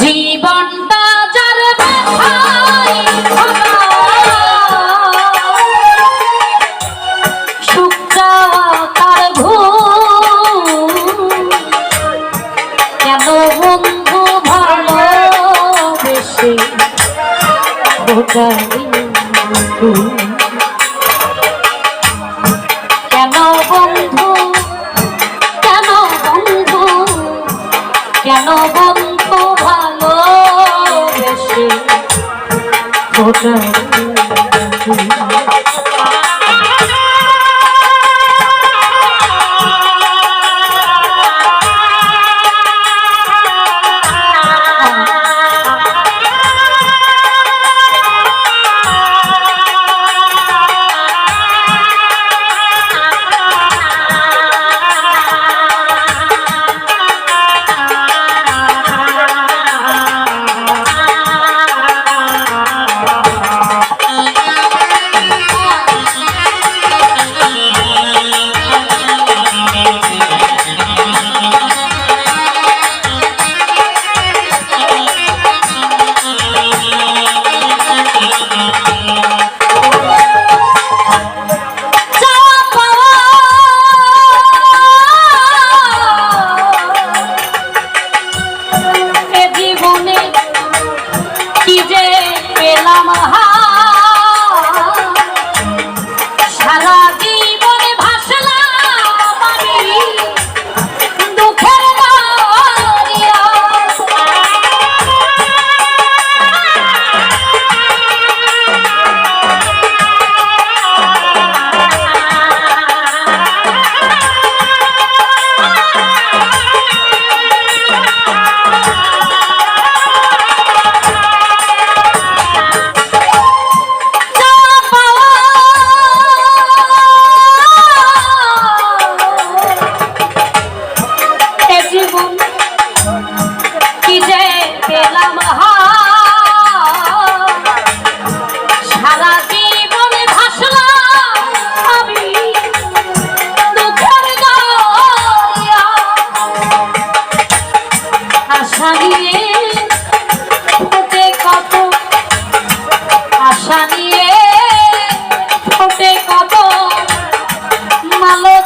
জীবনটা যার সুখটা তার ঘু কেন বন্ধু ভালো বেশি বোঝাই தான்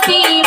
ती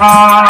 Ah.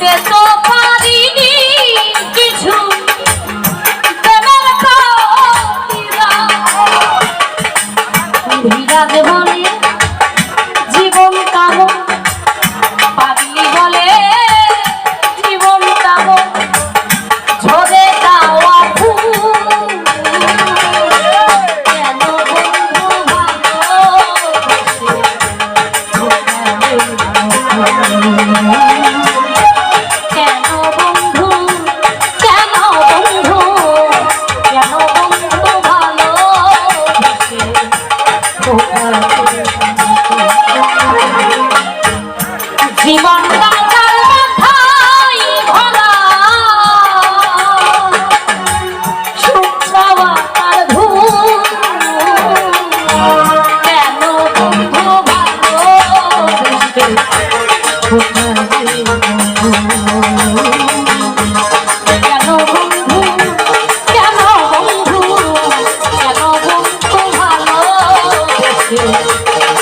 Gracias.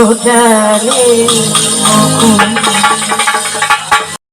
ছোটালে